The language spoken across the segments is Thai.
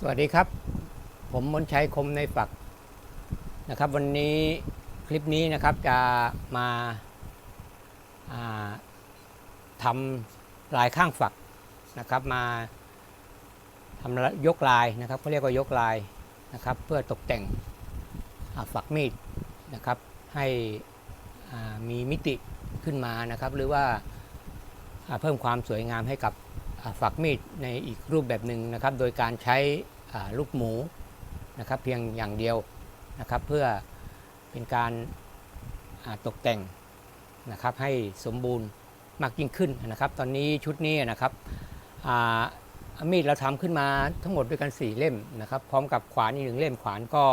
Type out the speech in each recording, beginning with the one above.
สวัสดีครับ ผมมนชัยคมในฝักนะครับ วันนี้คลิปนี้นะครับจะมาาทำลายข้างฝักนะครับ มาทำยกลายนะครับเขาเรียกว่ายกลายนะครับ เพื่อตกแต่งฝักมีดนะครับ ให้มีมิติขึ้นมานะครับ หรือว่าาเพิ่มความสวยงามให้กับ ฝักมีดในอีกรูปแบบหนึ่งนะครับ โดยการใช้ลูกหมูนะครับเพียงอย่างเดียวนะครับ เพื่อเป็นการตกแต่งนะครับให้สมบูรณ์มากยิ่งขึ้นนะครับ ตอนนี้ชุดนี้นะครับมีดเราทำขึ้นมาทั้งหมดด้วยกัน 4 เล่มนะครับ พร้อมกับขวานอีกหนึ่งเล่มขวานก็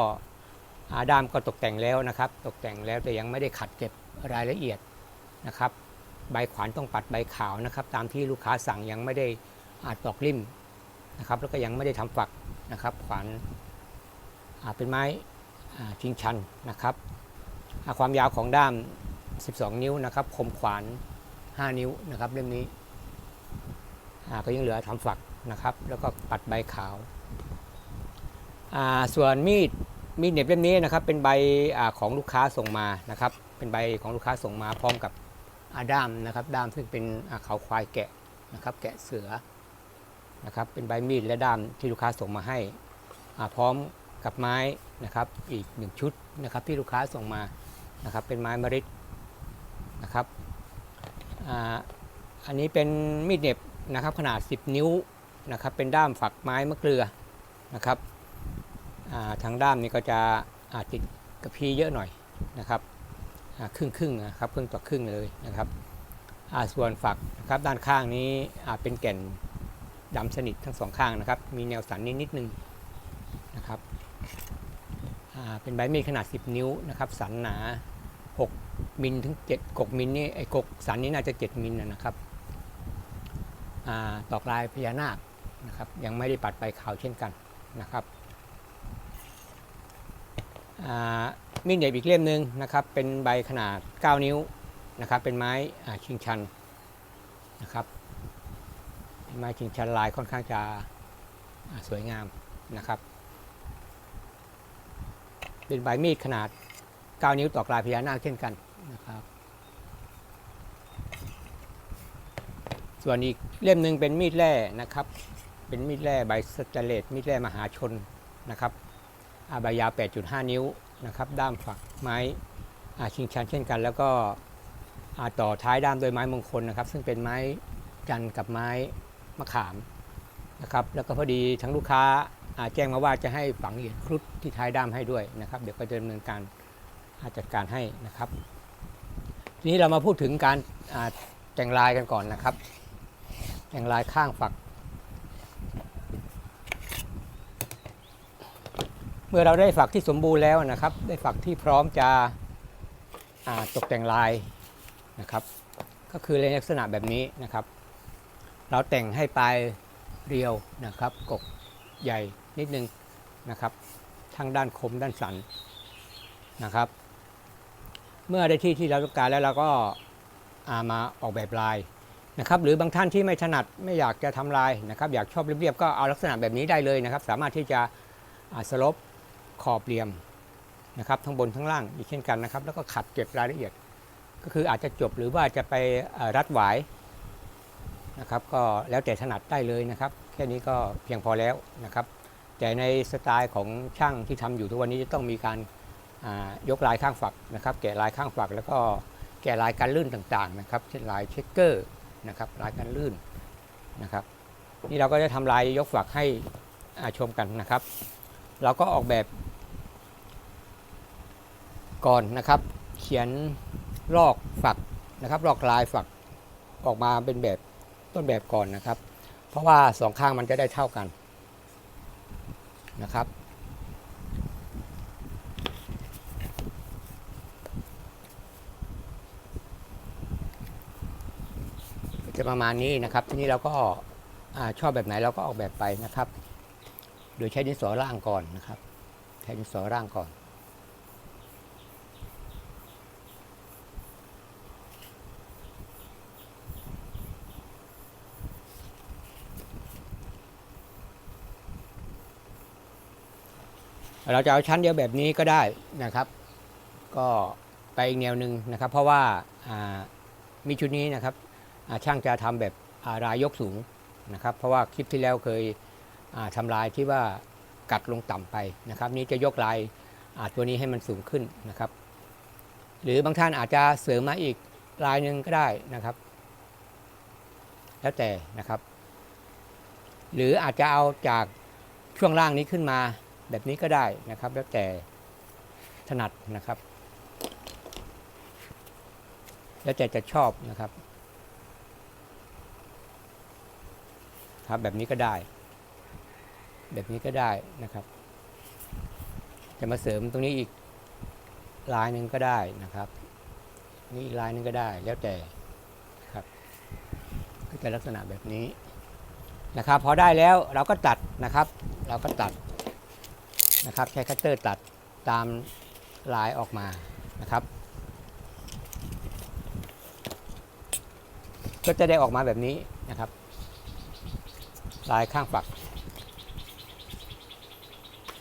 ด้ามก็ตกแต่งแล้วนะครับ ตกแต่งแล้วแต่ยังไม่ได้ขัดเก็บรายละเอียดนะครับ ใบขวานต้องปัดใบขาวนะครับ ตามที่ลูกค้าสั่งยังไม่ได้อาจตอกริมนะครับ แล้วก็ยังไม่ได้ทำฝักนะครับขวานเป็นไม้ชิงชันนะครับความยาวของด้าม 12 นิ้วนะครับ คมขวาน 5 นิ้วนะครับเล่มนี้ก็ยังเหลือทำฝักนะครับ แล้วก็ปัดใบขาวาส่วนมีดมีดเน็บเล่มนี้นะครับเป็นใบอของลูกค้าส่งมานะครับ เป็นใบของลูกค้าส่งมาพร้อมกับ อาด้ามนะครับด้ามซึ่งเป็นเขาควายแกะนะครับแกะเสือนะครับเป็นใบมีดและด้ามที่ลูกค้าส่งมาให้พร้อมกับไม้นะครับอีกหนึ่งชุดนะครับที่ลูกค้าส่งมานะครับเป็นไม้มริดนะครับอันนี้เป็นมีดเหน็บนะครับขนาด 10 นิ้วนะครับเป็นด้ามฝักไม้มะเกลือนะครับทางด้ามนี้ก็จะอ่าติดกระพี้เยอะหน่อยนะครับ ครึ่งครึ่งนะครับครึ่งต่อครึ่งเลยนะครับอาส่วนฝักนะครับด้านข้างนี้เป็นแก่นดำสนิททั้งสองข้างนะครับ มีแนวสันนิดนิดนึงนะครับเป็นใบมีดขนาด 10 นิ้วนะครับ สันหนา 6มิลถึง7กกมิลนี่ไอ้กกสันนี้น่าจะ 7มิลนะนะครับตอกลายพญานาคนะครับ ยังไม่ได้ปัดใบขาวเช่นกันนะครับ มีดเหน็บอีกเล่มหนึ่งนะครับเป็นใบขนาด 9 นิ้วนะครับเป็นไม้ชิงชันนะครับไม้ชิงชันลายค่อนข้างจะสวยงามนะครับ เป็นใบมีดขนาด 9 นิ้วต่อกลายพญานาคเช่นกันนะครับ ส่วนอีกเล่มหนึ่งเป็นมีดแร่นะครับ เป็นมีดแร่ใบสแตเลสมีดแร่มหาชนนะครับอาใบยาว 8.5 นิ้ว นะครับ ด้ามฝักไม้อาชิงชันเช่นกัน แล้วก็อ่าต่อท้ายด้ามโดยไม้มงคลนะครับ ซึ่งเป็นไม้จันกับไม้มะขามนะครับ แล้วก็พอดีทั้งลูกค้าอ่าแจ้งมาว่าจะให้ฝังเหรียญครุฑที่ท้ายด้ามให้ด้วยนะครับ เดี๋ยวก็จะดำเนินการาจัดการให้นะครับ ทีนี้เรามาพูดถึงการแต่งลายกันก่อนนะครับ แต่งลายข้างฝัก มื่อเราได้ฝักที่สมบูรณ์แล้วนะครับ ได้ฝักที่พร้อมจะตกแต่งลายนะครับ ก็คือในลักษณะแบบนี้นะครับ เราแต่งให้ปลายเรียวนะครับ กกใหญ่นิดนึงนะครับทั้งด้านคมด้านสันนะครับ เมื่อได้ที่ที่เราต้องการแล้วเราก็ามาออกแบบลายนะครับ หรือบางท่านที่ไม่ถนัดไม่อยากจะทำลายนะครับ อยากชอบเรียบๆก็เอาลักษณะแบบนี้ได้เลยนะครับ สามารถที่จะสลบ ขอบเหลี่ยมนะครับทั้งบนทั้งล่างอีกเช่นกันนะครับ แล้วก็ขัดเก็บรายละเอียด ก็คืออาจจะจบหรือว่าจะไปรัดหวายนะครับ ก็แล้วแต่ถนัดได้เลยนะครับ แค่นี้ก็เพียงพอแล้วนะครับ แต่ในสไตล์ของช่างที่ทำอยู่ทุกวันนี้จะต้องมีการยกลายข้างฝักนะครับ แกะลายข้างฝัก แล้วก็แกะลายการลื่นต่างๆนะครับ เช่นลายเช็คเกอร์นะครับลายการลื่นนะครับ นี่เราก็จะทำลายยกฝักให้ชมกันนะครับ เราก็ออกแบบ ก่อนนะครับ เขียนลอกฝักนะครับลอกลายฝักออกมาเป็นแบบต้นแบบก่อนนะครับ เพราะว่าสองข้างมันจะได้เท่ากันนะครับจะประมาณนี้นะครับ ทีนี้เราก็อชอบแบบไหนเราก็ออกแบบไปนะครับ โดยใช้ดินสอร่างก่อนนะครับ ใช้ดินสอร่างก่อน เราจะเอาชั้นเดียวแบบนี้ก็ได้นะครับ ก็ไปอีกแนวหนึ่งนะครับ เพราะว่าามีชุดนี้นะครับช่างจะทำแบบอ่ารายยกสูงนะครับ เพราะว่าคลิปที่แล้วเคยอ่าทำลายที่ว่ากัดลงต่ำไปนะครับ นี้จะยกลายาตัวนี้ให้มันสูงขึ้นนะครับ หรือบางท่านอาจจะเสริมมาอีกลายหนึ่งก็ได้นะครับ แล้วแต่นะครับ หรืออาจจะเอาจากช่วงล่างนี้ขึ้นมา แบบนี้ก็ได้นะครับ แล้วแต่ถนัดนะครับ แล้วแต่จะชอบนะครับ ครับแบบนี้ก็ได้ แบบนี้ก็ได้นะครับ จะมาเสริมตรงนี้อีกลายหนึ่งก็ได้นะครับ นี่อีกลายหนึ่งก็ได้ แล้วแต่ครับก็จะลักษณะแบบนี้นะครับ พอได้แล้วเราก็ตัดนะครับ เราก็ตัด นะครับ ใช้คัตเตอร์ตัดตามลายออกมานะครับ ก็จะได้ออกมาแบบนี้นะครับ ลายข้างฝัก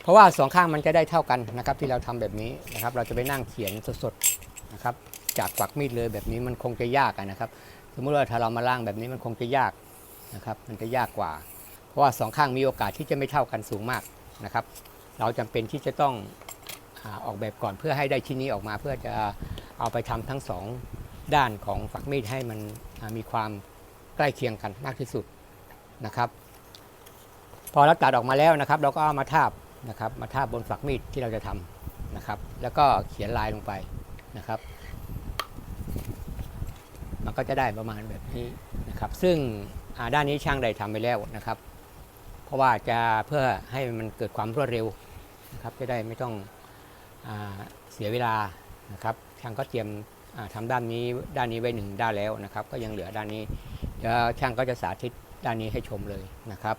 เพราะว่าสองข้างมันจะได้เท่ากันนะครับ ที่เราทำแบบนี้นะครับ เราจะไปนั่งเขียนสดๆนะครับ จากฝักมีดเลยแบบนี้มันคงจะยากนะครับ สมมติว่าถ้าเรามาล่างแบบนี้มันคงจะยากนะครับ มันจะยากกว่า เพราะว่าสองข้างมีโอกาสที่จะไม่เท่ากันสูงมากนะครับ เราจำเป็นที่จะต้องออกแบบก่อนเพื่อให้ได้ชิ้นนี้ออกมาเพื่อจะเอาไปทำทั้งสองด้านของฝักมีดให้มันมีความใกล้เคียงกันมากที่สุดนะครับ พอเราตัดออกมาแล้วนะครับ เราก็เอามาทาบนะครับ มาทาบบนฝักมีดที่เราจะทำนะครับ แล้วก็เขียนลายลงไปนะครับ มันก็จะได้ประมาณแบบนี้นะครับ ซึ่งด้านนี้ช่างได้ทำไปแล้วนะครับ เพราะว่าจะเพื่อให้มันเกิดความรวดเร็วนะครับจะได้ไม่ต้องอเสียเวลานะครับช่างก็เตรียมอ่าทำด้านนี้ด้านนี้ไว้หนึ่งด้านแล้วนะครับ ก็ยังเหลือด้านนี้เดี๋ยวช่างก็จะสาธิตด้านนี้ให้ชมเลยนะครับ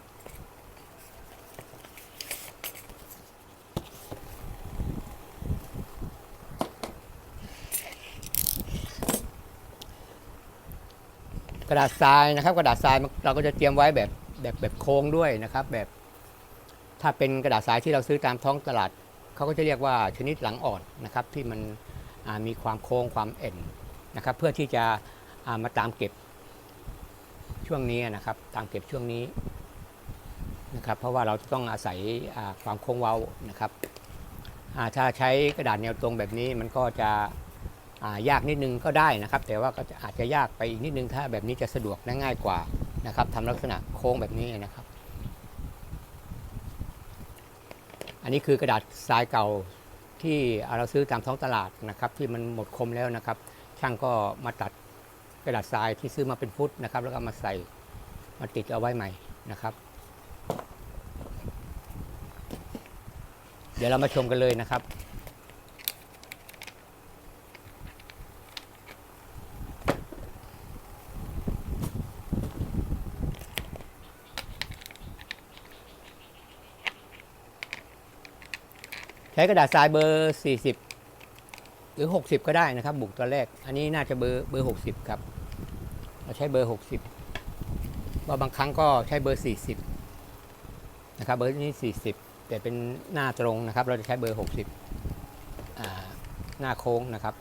กระดาษทรายนะครับ กระดาษทรายเราก็จะเตรียมไว้แบบ แบบแบบโค้งด้วยนะครับ แบบถ้าเป็นกระดาษทรายที่เราซื้อตามท้องตลาดเขาก็จะเรียกว่าชนิดหลังอ่อนนะครับที่มันมีความโค้งความเอ็นนะครับเพื่อที่จะามาตามเก็บช่วงนี้นะครับ ตามเก็บช่วงนี้นะครับ เพราะว่าเราต้องอาศัยความโค้งเว้านะครับถ้าใช้กระดาษแนวตรงแบบนี้มันก็จะายากนิดนึงก็ได้นะครับ แต่ว่าก็อาจจะยากไปอีกนิดนึงถ้าแบบนี้จะสะดวกและง่ายกว่า นะครับทำลักษณะโค้งแบบนี้นะครับ อันนี้คือกระดาษทรายเก่าที่เราซื้อตามท้องตลาดนะครับ ที่มันหมดคมแล้วนะครับ ช่างก็มาตัดกระดาษทรายที่ซื้อมาเป็นฟุตนะครับ แล้วก็มาใส่มาติดเอาไว้ใหม่นะครับ เดี๋ยวเรามาชมกันเลยนะครับ ใช้กระดาษทรายเบอร์ 40 หรือ 60 ก็ได้นะครับ บุกตัวแรก อันนี้น่าจะเบอร์เบอร์ 60 ครับ เราใช้เบอร์ 60ว่าบางครั้งก็ใช้เบอร์ 40 นะครับ เบอร์นี้ 40 แต่เป็นหน้าตรงนะครับ เราจะใช้เบอร์ 60อ่าหน้าโค้งนะครับ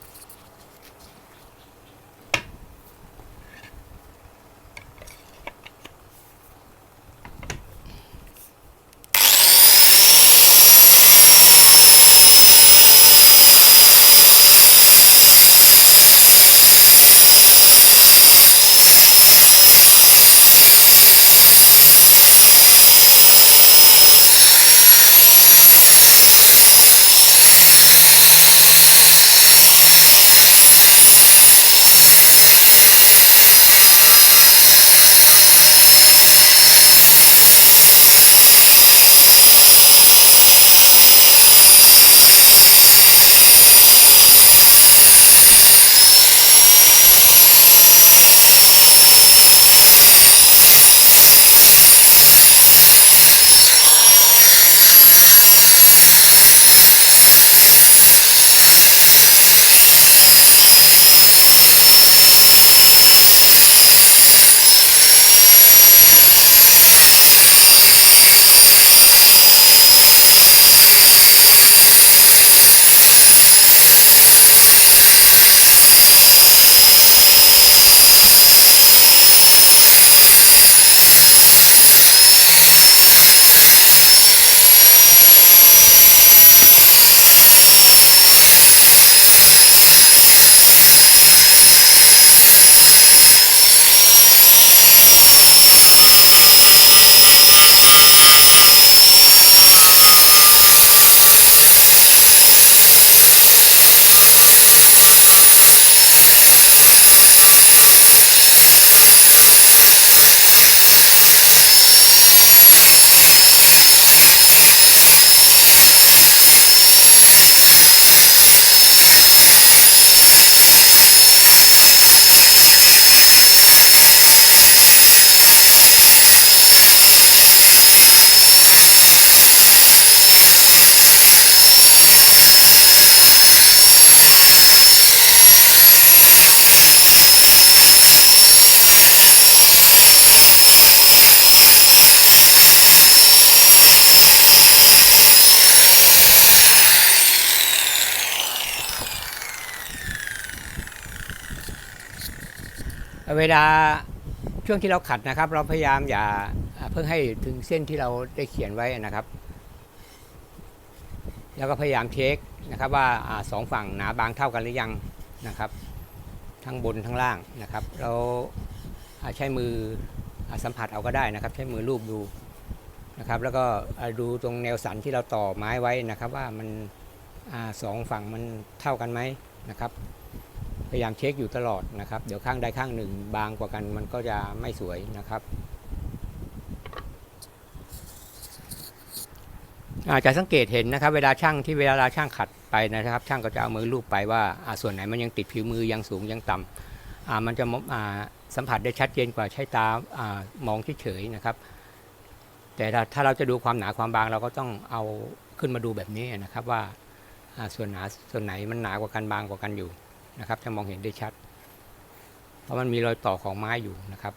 เวลาช่วงที่เราขัดนะครับ เราพยายามอย่าเพิ่งให้ถึงเส้นที่เราได้เขียนไว้นะครับ แล้วก็พยายามเช็คนะครับว่าอสองฝั่งหนาบางเท่ากันหรือยังนะครับ ทั้งบนทั้งล่างนะครับ เราใช้มืออสัมผัสเอาก็ได้นะครับ ใช้มือลูบดูนะครับ แล้วก็ดูตรงแนวสันที่เราต่อไม้ไว้นะครับ ว่ามันอสองฝั่งมันเท่ากันไหมนะครับ ยายามเช็คอยู่ตลอดนะครับ เดี๋ยวข้างใดข้างหนึ่งบางกว่ากันมันก็จะไม่สวยนะครับ อาจจะสังเกตเห็นนะครับ เวลาช่างที่เวลาช่างขัดไปนะครับ ช่างก็จะเอามือลูบไปว่าอาส่วนไหนมันยังติดผิวมือยังสูงยังต่ำอ่ามันจะมอ่าสัมผัสได้ชัดเจนกว่าใช้ตาอามองเฉยๆนะครับ แต่ถ้าถ้าเราจะดูความหนาความบางเราก็ต้องเอาขึ้นมาดูแบบนี้นะครับว่าอ่าส่วนหนาส่วนไหนมันหนากว่ากันบางกว่ากันอยู่ นะครับ จะมองเห็นได้ชัด เพราะมันมีรอยต่อของไม้อยู่นะครับ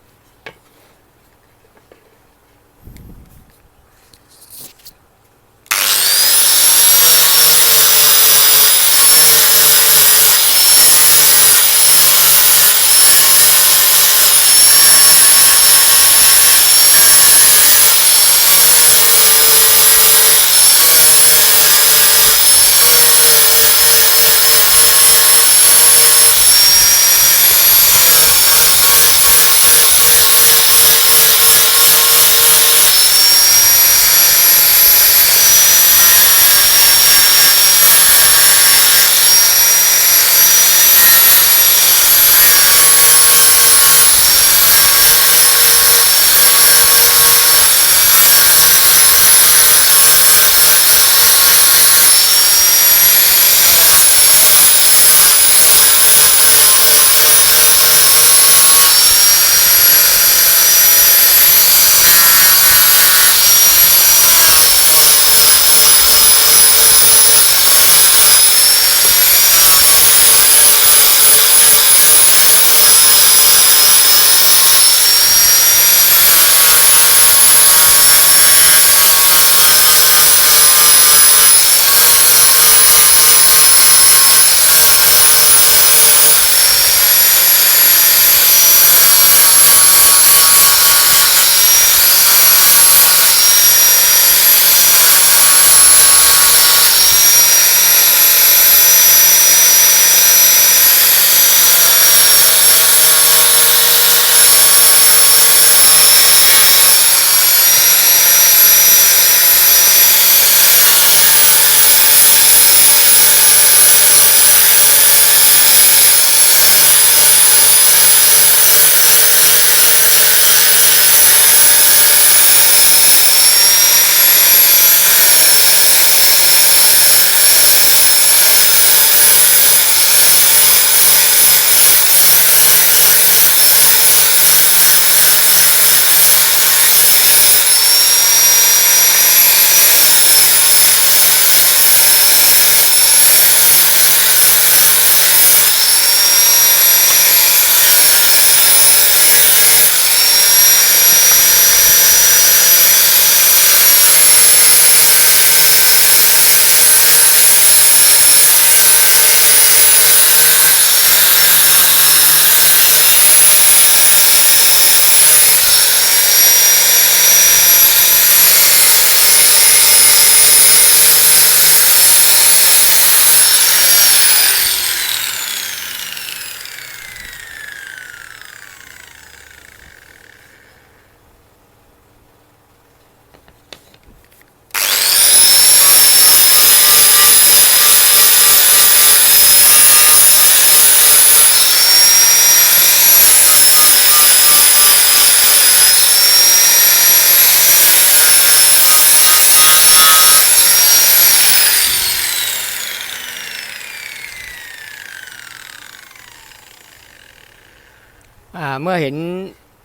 เมื่อเห็น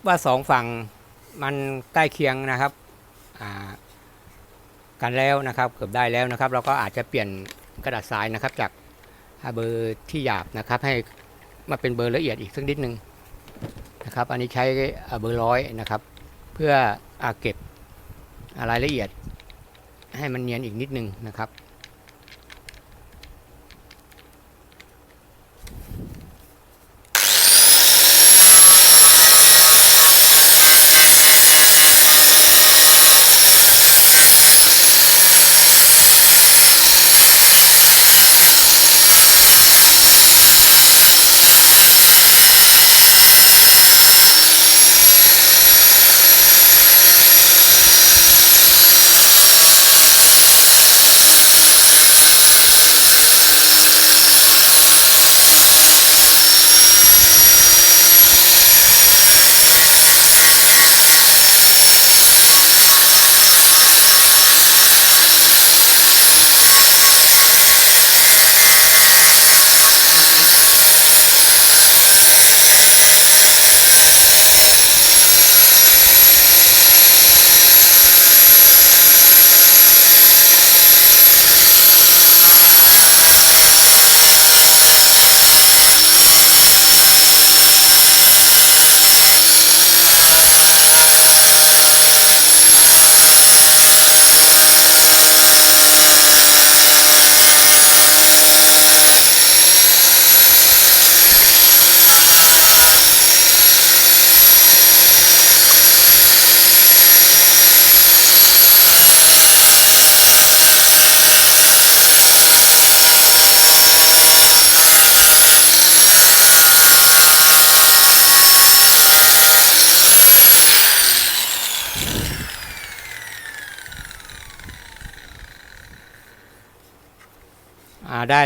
ว่าสองฝั่งมันใกล้เคียงนะครับอ่ากันแล้วนะครับ เกือบได้แล้วนะครับ เราก็อาจจะเปลี่ยนกระดาษทรายนะครับ จากเบอร์ที่หยาบนะครับ ให้มาเป็นเบอร์ละเอียดอีกสักนิดนึงนะครับ อันนี้ใช้เบอร์ร้อยนะครับ เพื่ออเก็บรายละเอียดให้มันเนียนอีกนิดนึงนะครับ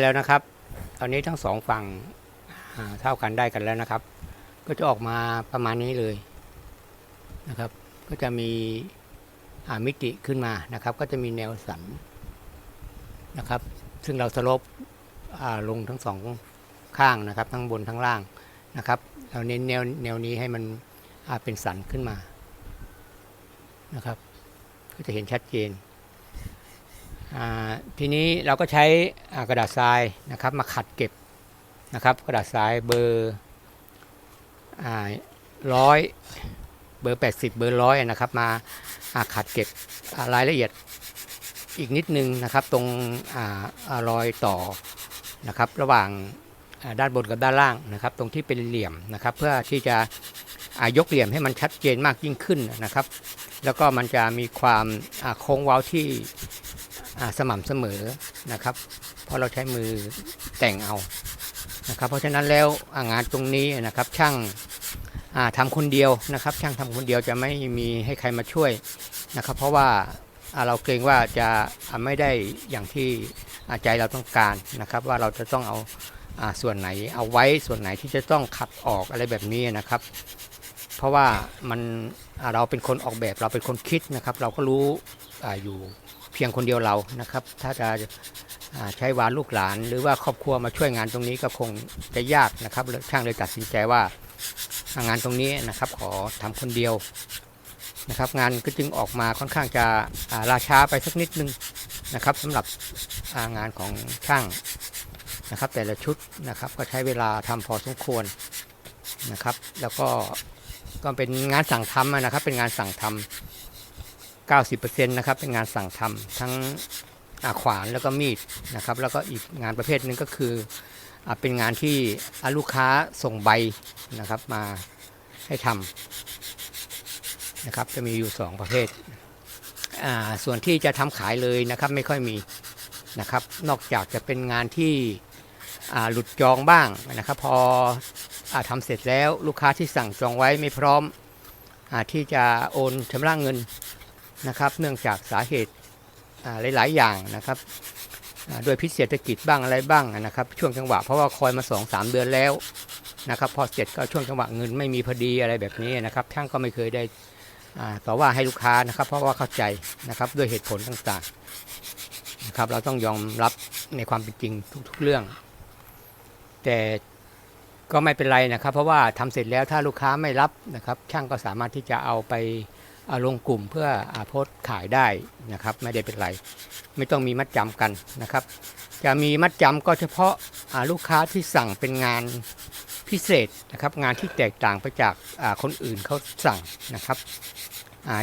แล้วนะครับ ตอนนี้ทั้งสองฝั่งเท่ากันได้กันแล้วนะครับ ก็จะออกมาประมาณนี้เลยนะครับ ก็จะมีมิติขึ้นมานะครับ ก็จะมีแนวสันนะครับ ซึ่งเราสลบลงทั้งสองข้างนะครับ ทั้งบนทั้งล่างนะครับ เราเน้นแนวแนวนี้ให้มันเป็นสันขึ้นมานะครับ ก็จะเห็นชัดเจน ทีนี้เราก็ใช้กระดาษทรายนะครับมาขัดเก็บนะครับ กระดาษทรายเบอร์ร้อยเบอร์ 80 เบอร์ร้อยนะครับ มาขัดเก็บรายละเอียดอีกนิดนึงนะครับ ตรงอรอยต่อนะครับ ระหว่างด้านบนกับด้านล่างนะครับ ตรงที่เป็นเหลี่ยมนะครับ เพื่อที่จะยกเหลี่ยมให้มันชัดเจนมากยิ่งขึ้นนะครับ แล้วก็มันจะมีความโค้งเว้าที่ สม่ำเสมอนะครับ เพราะเราใช้มือแต่งเอานะครับ เพราะฉะนั้นแล้วางานตรงนี้นะครับช่างาทำคนเดียวนะครับ ช่างทำคนเดียวจะไม่มีให้ใครมาช่วยนะครับ เพราะว่าาเราเกรงว่าจะาไม่ได้อย่างที่ใจเราต้องการนะครับ ว่าเราจะต้องเอาอาส่วนไหนเอาไว้ส่วนไหนที่จะต้องขัดออกอะไรแบบนี้นะครับ เพราะว่ามันเราเป็นคนออกแบบเราเป็นคนคิดนะครับ เราก็รู้ออยู่ พียงคนเดียวเรานะครับ ถ้าจะาใช้วานลูกหลาน หรือว่าครอบครัวมาช่วยงานตรงนี้ก็คงจะยากนะครับช่างเลยตัดสินใจว่างานตรงนี้นะครับ ขอทำคนเดียวนะครับ งานก็จึงออกมาค่อนข้างจะาล่าช้าไปสักนิดนึงนะครับสำหรับางานของช่างนะครับ แต่ละชุดนะครับก็ใช้เวลาทำพอสมควรนะครับ แล้วก็ก็เป็นงานสั่งทำนะครับ เป็นงานสั่งทำ 90%นะครับเป็นงานสั่งทำทั้งอาขวานแล้วก็มีดนะครับ แล้วก็อีกงานประเภทหนึงก็คืออเป็นงานที่ลูกค้าส่งใบนะครับมาให้ทำนะครับจะมีอยู่ 2 ประเภท ส่วนที่จะทำขายเลยนะครับไม่ค่อยมีนะครับ นอกจากจะเป็นงานที่หลุดจองบ้างนะครับ พออทำเสร็จแล้วลูกค้าที่สั่งจองไว้ไม่พร้อมอที่จะโอนชำระเงิน นะครับ เนื่องจากสาเหตุหลาย ๆ อย่างนะครับอ่าด้วยพิษเศรษฐกิจบ้างอะไรบ้างนะครับ ช่วงจังหวะเพราะว่าคอยมา2อสเดือนแล้วนะครับ พอเสร็จก็ช่วงจังหวะเงินไม่มีพอดีอะไรแบบนี้นะครับช่างก็ไม่เคยได้ต่อว่าให้ลูกค้านะครับ เพราะว่าเข้าใจนะครับด้วยเหตุผลต่างๆนะครับ เราต้องยอมรับในความเป็นจริงทุก ๆ เรื่อง แต่ก็ไม่เป็นไรนะครับ เพราะว่าทำเสร็จแล้วถ้าลูกค้าไม่รับนะครับ ช่างก็สามารถที่จะเอาไป เอาลงกลุ่มเพื่ออาโพสขายได้นะครับ ไม่ได้เป็นไร ไม่ต้องมีมัดจำกันนะครับ จะมีมัดจำก็เฉพาะาลูกค้าที่สั่งเป็นงานพิเศษนะครับ งานที่แตกต่างไปจากาคนอื่นเขาสั่งนะครับ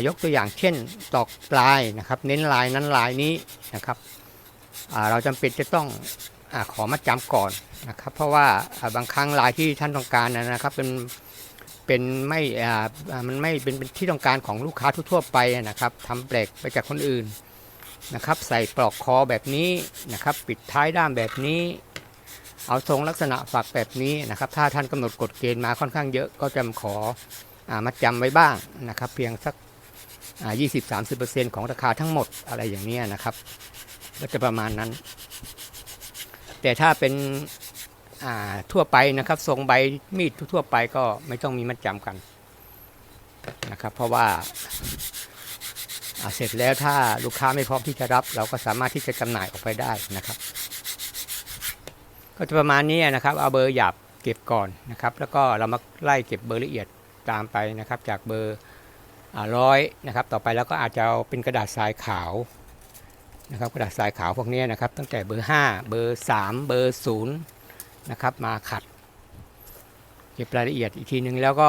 ยกตัวอย่างเช่นตอกลายนะครับ เน้นลายนั้นลายนี้นะครับเราจำเป็นจะต้องอขอมัดจำก่อนนะครับ เพราะว่าอ่าบางครั้งลายที่ท่านต้องการนะครับเป็น เป็นไม่อ่ามันไม่เป็นเป็นที่ต้องการของลูกค้าทั่วไปนะครับทำแปลกไปจากคนอื่นนะครับ ใส่ปลอกคอแบบนี้นะครับ ปิดท้ายด้ามแบบนี้ เอาทรงลักษณะฝักแบบนี้นะครับ ถ้าท่านกำหนดกฎเกณฑ์มาค่อนข้างเยอะก็จะขออามาจำไว้บ้างนะครับ เพียงสัก20-30%ของราคาทั้งหมดอะไรอย่างนี้นะครับ ก็จะประมาณนั้น แต่ถ้าเป็น ทั่วไปนะครับ ทรงใบมีดทั่วไปก็ไม่ต้องมีมัดจำกันนะครับ เพราะว่าอ่าเสร็จแล้วถ้าลูกค้าไม่พร้อมที่จะรับ เราก็สามารถที่จะจำหน่ายออกไปได้นะครับ ก็จะประมาณนี้นะครับ เอาเบอร์หยาบเก็บก่อนนะครับ แล้วก็เรามาไล่เก็บเบอร์ละเอียดตามไปนะครับ จากเบอร์ร้อยนะครับ ต่อไปแล้วก็อาจจะเอาเป็นกระดาษทรายขาวนะครับ กระดาษทรายขาวพวกนี้นะครับ ตั้งแต่เบอร์ 5 เบอร์ 3 เบอร์ 0 นะครับ มาขัด เก็บรายละเอียดอีกทีหนึ่งแล้วก็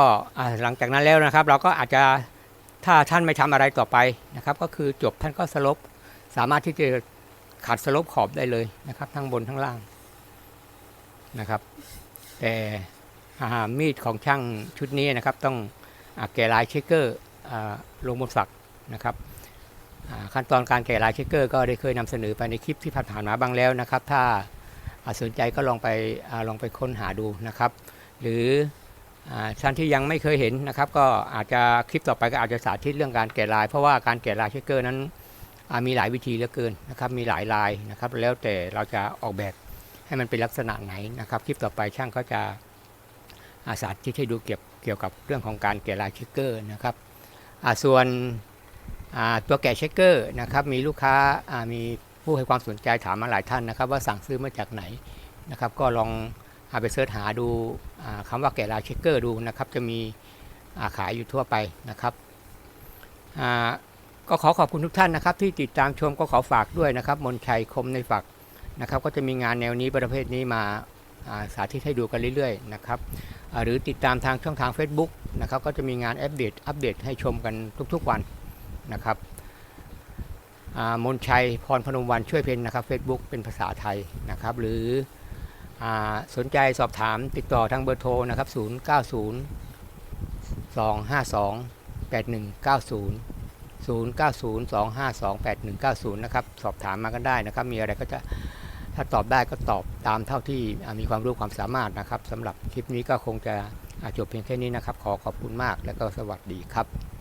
หลังจากนั้นแล้วนะครับ เราก็อาจจะถ้าท่านไม่ทำอะไรต่อไปนะครับ ก็คือจบท่านก็สลบสามารถที่จะขัดสลบขอบได้เลยนะครับ ทั้งบนทั้งล่างนะครับ แต่อ่ามีดของช่างชุดนี้นะครับต้องอแกะลายเชคเกอร์อลงบนฝักนะครับขั้นตอนการแกะลายเชคเกอร์ก็ได้เคยนำเสนอไปในคลิปที่ผ่านๆมาบ้างแล้วนะครับ ถ้า สนใจก็ลองไปอลองไปค้นหาดูนะครับ หรืออท่านที่ยังไม่เคยเห็นนะครับ ก็อาจจะคลิปต่อไปก็อาจจะสาธิตเรื่องการแกะลาย เพราะว่าการแกะลายเชคเกอร์นั้นมีหลายวิธีเหลือเกินนะครับ มีหลายลายนะครับ แล้วแต่เราจะออกแบบให้มันเป็นลักษณะไหนนะครับ คลิปต่อไปช่างก็จะอาสาธิตให้ดูเกี่ยวเกี่ยวกับเรื่องของการแกะลายเชคเกอร์นะครับส่วนตัวแกะเชคเกอร์นะครับ มีลูกค้ามี ผู้ให้ความสนใจถามมาหลายท่านนะครับ ว่าสั่งซื้อมาจากไหนนะครับ ก็ลองเอาไปเสิร์ชหาดูาคำว่าแกะลายเช็คเกอร์ดูนะครับ จะมีาขายอยู่ทั่วไปนะครับ ก็ขอขอบคุณทุกท่านนะครับ ที่ติดตามชมก็ขอฝากด้วยนะครับ มนชัยคมในฝักนะครับ ก็จะมีงานแนวนี้ประเภทนี้มาาสาธิตให้ดูกันเรื่อยๆนะครับหรือติดตามทางช่องทาง Facebook นะครับ ก็จะมีงานอัปเดตอัปเดตให้ชมกันทุกๆวันนะครับ มนชัยพรพนมวันช่วยเพนนะครับ Facebook เป็นภาษาไทยนะครับ หรืออสนใจสอบถามติดต่อทางเบอร์โทรนะครับ 090 252 8190 0902528190 นะครับ สอบถามมากันได้นะครับ มีอะไรก็จะถ้าตอบได้ก็ตอบตามเท่าที่มีความรู้ความสามารถนะครับสำหรับคลิปนี้ก็คงจะจบเพียงแค่นี้นะครับ ขอขอบคุณมากและก็สวัสดีครับ